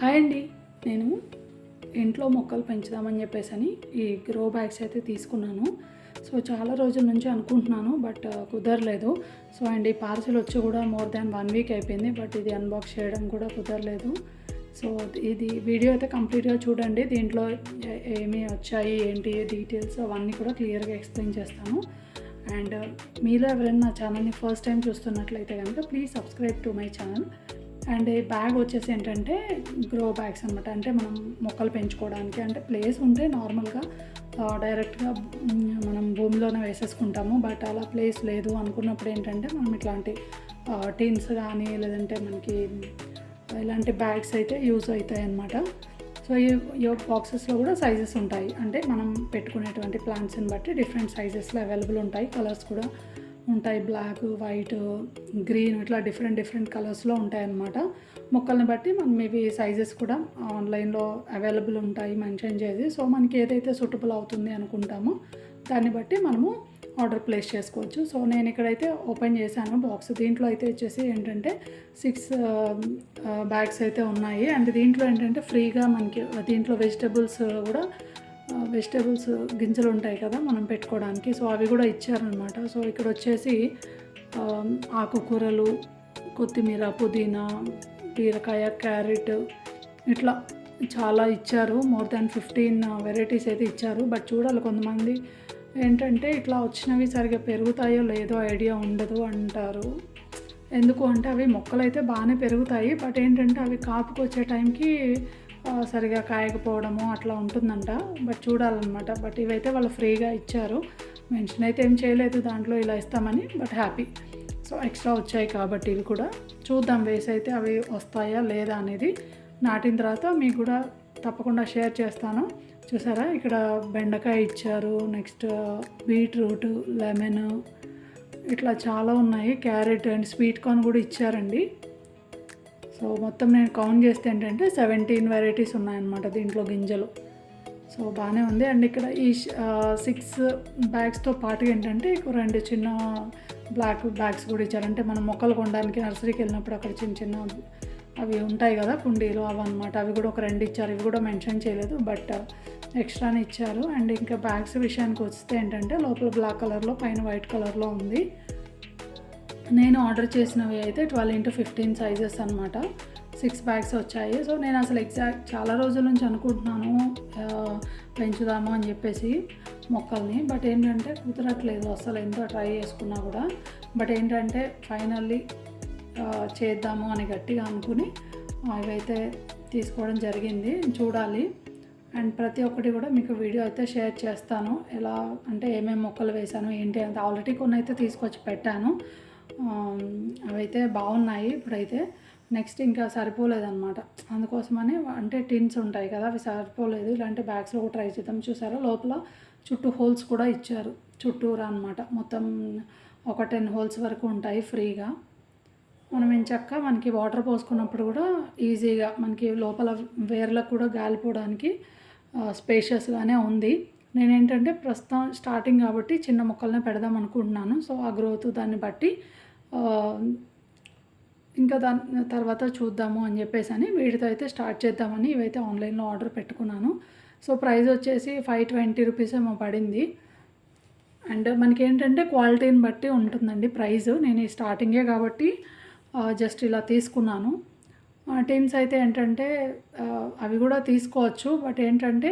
Hi అండి. నేను ఇంట్లో మొక్కలు పెంచుదామని చెప్పేసి అని ఈ గ్రో బ్యాగ్స్ అయితే తీసుకున్నాను. సో చాలా రోజుల నుంచి అనుకుంటున్నాను బట్ uh, కుదరలేదు. సో అండ్ ఈ పార్సిల్ వచ్చి కూడా మోర్ దాన్ వన్ వీక్ అయిపోయింది బట్ ఇది అన్బాక్స్ చేయడం కూడా కుదరలేదు. సో ఇది వీడియో అయితే కంప్లీట్గా చూడండి. దీంట్లో ఏమి వచ్చాయి ఏంటి డీటెయిల్స్ అవన్నీ కూడా క్లియర్గా ఎక్స్ప్లెయిన్ చేస్తాను. అండ్ మీలో ఎవరైనా నా ఛానల్ని ఫస్ట్ టైం చూస్తున్నట్లయితే కనుక please subscribe to my channel and ఈ బ్యాగ్ వచ్చేసి ఏంటంటే గ్రో బ్యాగ్స్ అనమాట అంటే మనం మొక్కలు పెంచుకోవడానికి అంటే ప్లేస్ ఉంటే నార్మల్గా డైరెక్ట్గా మనం భూమిలోనే వేసేసుకుంటాము. బట్ అలా ప్లేస్ లేదు అనుకున్నప్పుడు ఏంటంటే మనం ఇట్లాంటి టీన్స్ కానీ లేదంటే మనకి ఇలాంటి బ్యాగ్స్ అయితే యూజ్ అవుతాయి అన్నమాట. సో ఈ ఈ బాక్సెస్లో కూడా సైజెస్ ఉంటాయి. అంటే మనం పెట్టుకునేటువంటి ప్లాంట్స్ని బట్టి డిఫరెంట్ సైజెస్లో అవైలబుల్ ఉంటాయి. కలర్స్ కూడా ఉంటాయి. బ్లాక్ వైట్ గ్రీన్ ఇట్లా డిఫరెంట్ డిఫరెంట్ కలర్స్లో ఉంటాయన్నమాట. మొక్కల్ని బట్టి మనం ఇవి సైజెస్ కూడా ఆన్లైన్లో అవైలబుల్ ఉంటాయి మెన్షన్ చేసి. సో మనకి ఏదైతే సూటబుల్ అవుతుంది అనుకుంటామో దాన్ని బట్టి మనము ఆర్డర్ ప్లేస్ చేసుకోవచ్చు. సో నేను ఇక్కడైతే ఓపెన్ చేశాను బాక్స్. దీంట్లో అయితే వచ్చేసి ఏంటంటే సిక్స్ బ్యాగ్స్ అయితే ఉన్నాయి. అండ్ దీంట్లో ఏంటంటే ఫ్రీగా మనకి దీంట్లో వెజిటబుల్స్ కూడా వెజిటేబుల్స్ గింజలు ఉంటాయి కదా మనం పెట్టుకోవడానికి. సో అవి కూడా ఇచ్చారనమాట. సో ఇక్కడ వచ్చేసి ఆకుకూరలు కొత్తిమీర పుదీనా బీరకాయ క్యారెట్ ఇట్లా చాలా ఇచ్చారు. మోర్ దాన్ ఫిఫ్టీన్ వెరైటీస్ అయితే ఇచ్చారు. బట్ చూడాలి కొంతమంది ఏంటంటే ఇట్లా వచ్చినవి సరిగా పెరుగుతాయో లేదో ఐడియా ఉండదు అంటారు. ఎందుకు అంటే అవి మొక్కలు అయితే బాగానే పెరుగుతాయి. బట్ ఏంటంటే అవి కాపుకొచ్చే టైంకి సరిగా కాయకపోవడము అట్లా ఉంటుందంట. బట్ చూడాలన్నమాట. బట్ ఇవైతే వాళ్ళు ఫ్రీగా ఇచ్చారు. మెన్షన్ అయితే ఏం చేయలేదు. దాంట్లో ఇలా ఇస్తామని బట్ హ్యాపీ. సో ఎక్స్ట్రా వచ్చాయి కాబట్టి ఇవి కూడా. చూద్దాం వేసి అయితే అవి వస్తాయా లేదా అనేది. నాటిన తర్వాత మీకు కూడా తప్పకుండా షేర్ చేస్తాను. చూసారా? ఇక్కడ బెండకాయ ఇచ్చారు. నెక్స్ట్ బీట్రూట్ లెమన్ ఇట్లా చాలా ఉన్నాయి. క్యారెట్ అండ్ స్వీట్ కార్న్ కూడా ఇచ్చారండి. సో మొత్తం నేను కౌంట్ చేస్తే ఏంటంటే సెవెంటీన్ వెరైటీస్ ఉన్నాయన్నమాట దీంట్లో గింజలు. సో బాగానే ఉంది. అండ్ ఇక్కడ ఈ సిక్స్ బ్యాగ్స్తో పాటు ఏంటంటే ఇక రెండు చిన్న బ్లాక్ బ్యాగ్స్ కూడా ఇచ్చారు. అంటే మనం మొక్కలు కొనడానికి నర్సరీకి వెళ్ళినప్పుడు అక్కడ చిన్న చిన్న అవి ఉంటాయి కదా కుండీలు అవి అనమాట అవి కూడా ఒక రెండు ఇచ్చారు. ఇవి కూడా మెన్షన్ చేయలేదు బట్ ఎక్స్ట్రానే ఇచ్చారు. అండ్ ఇంకా బ్యాగ్స్ విషయానికి వస్తే ఏంటంటే లోపల బ్లాక్ కలర్లో పైన వైట్ కలర్లో ఉంది. నేను ఆర్డర్ చేసినవి అయితే ట్వెల్వ్ ఇంటూ ఫిఫ్టీన్ సైజెస్ అనమాట సిక్స్ బ్యాగ్స్ వచ్చాయి. సో నేను అసలు ఎగ్జాక్ట్ చాలా రోజుల నుంచి అనుకుంటున్నాను పెంచుదాము అని చెప్పేసి మొక్కల్ని. బట్ ఏంటంటే కుదరట్లేదు అసలు ఎంత ట్రై చేసుకున్నా కూడా. బట్ ఏంటంటే ఫైనల్లీ చేద్దాము అని గట్టిగా అనుకుని అవైతే తీసుకోవడం జరిగింది. చూడాలి. అండ్ ప్రతి ఒక్కటి కూడా మీకు వీడియో అయితే షేర్ చేస్తాను. ఎలా అంటే ఏమేమి మొక్కలు వేశాను ఏంటి అంటే ఆల్రెడీ కొన్ని అయితే తీసుకొచ్చి పెట్టాను. అవైతే బాగున్నాయి ఇప్పుడైతే. నెక్స్ట్ ఇంకా సరిపోలేదన్నమాట. అందుకోసమని అంటే టిన్స్ ఉంటాయి కదా అవి సరిపోలేదు. ఇలాంటి బ్యాగ్స్లో కూడా ట్రై చేద్దాం. చూసారా? లోపల చుట్టూ హోల్స్ కూడా ఇచ్చారు. చుట్టూరా అనమాట మొత్తం ఒక టెన్ హోల్స్ వరకు ఉంటాయి ఫ్రీగా. మనం ఎంచక్క మనకి వాటర్ పోసుకున్నప్పుడు కూడా ఈజీగా మనకి లోపల వేర్లకు కూడా గాలిపోవడానికి స్పేషియస్గానే ఉంది. నేనేంటంటే ప్రస్తుతం స్టార్టింగ్ కాబట్టి చిన్న మొక్కలనే పెడదాం అనుకుంటున్నాను. సో ఆ గ్రోత్ దాన్ని బట్టి ఇంకా దాని తర్వాత చూద్దాము అని చెప్పేసి అని వీటితో అయితే స్టార్ట్ చేద్దామని ఇవైతే ఆన్లైన్లో ఆర్డర్ పెట్టుకున్నాను. సో ప్రైస్ వచ్చేసి ఫైవ్ ట్వంటీ రూపీస్ ఏమో పడింది. అండ్ మనకి ఏంటంటే క్వాలిటీని బట్టి ఉంటుందండి ప్రైస్. నేను ఈ స్టార్టింగే కాబట్టి జస్ట్ ఇలా తీసుకున్నాను. టీమ్స్ అయితే ఏంటంటే అవి కూడా తీసుకోవచ్చు. బట్ ఏంటంటే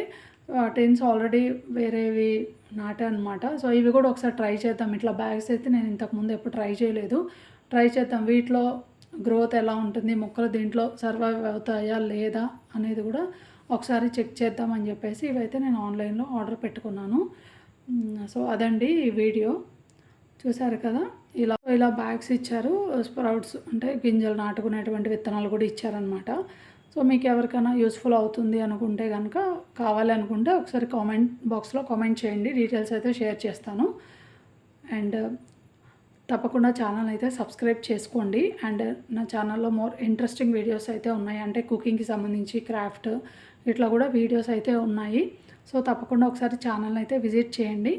టీమ్స్ ఆల్రెడీ వేరేవి నాటే అనమాట సో ఇవి కూడా ఒకసారి ట్రై చేద్దాం. ఇట్లా బ్యాగ్స్ అయితే నేను ఇంతకుముందు ఎప్పుడు ట్రై చేయలేదు. ట్రై చేద్దాం. వీటిలో గ్రోత్ ఎలా ఉంటుంది? మొక్కలు దీంట్లో సర్వైవ్ అవుతాయా? లేదా? అనేది కూడా ఒకసారి చెక్ చేద్దామని చెప్పేసి ఇవైతే నేను ఆన్లైన్లో ఆర్డర్ పెట్టుకున్నాను. సో అదండి ఈ వీడియో. చూసారు కదా? ఇలా ఇలా బ్యాగ్స్ ఇచ్చారు. స్ప్రౌట్స్ అంటే గింజలు నాటుకునేటువంటి విత్తనాలు కూడా ఇచ్చారనమాట సో మీకు ఎవరికైనా యూస్ఫుల్ అవుతుంది అనుకుంటే కనుక కావాలనుకుంటే ఒకసారి కామెంట్ బాక్స్లో కామెంట్ చేయండి. డీటెయిల్స్ అయితే షేర్ చేస్తాను. అండ్ uh, తప్పకుండా ఛానల్ అయితే సబ్స్క్రైబ్ చేసుకోండి. అండ్ uh, నా ఛానల్లో మోర్ ఇంట్రెస్టింగ్ వీడియోస్ అయితే ఉన్నాయి. అంటే కుకింగ్కి సంబంధించి క్రాఫ్ట్ ఇట్లా కూడా వీడియోస్ అయితే ఉన్నాయి. సో తప్పకుండా ఒకసారి ఛానల్ అయితే విజిట్ చేయండి.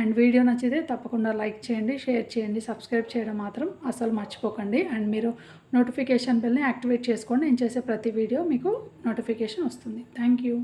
అండ్ వీడియో నచ్చితే తప్పకుండా లైక్ చేయండి షేర్ చేయండి సబ్స్క్రైబ్ చేయడం మాత్రం అసలు మర్చిపోకండి. అండ్ మీరు నోటిఫికేషన్ బిల్ని యాక్టివేట్ చేసుకోండి. నేను చేసే ప్రతి వీడియో మీకు నోటిఫికేషన్ వస్తుంది. Thank you.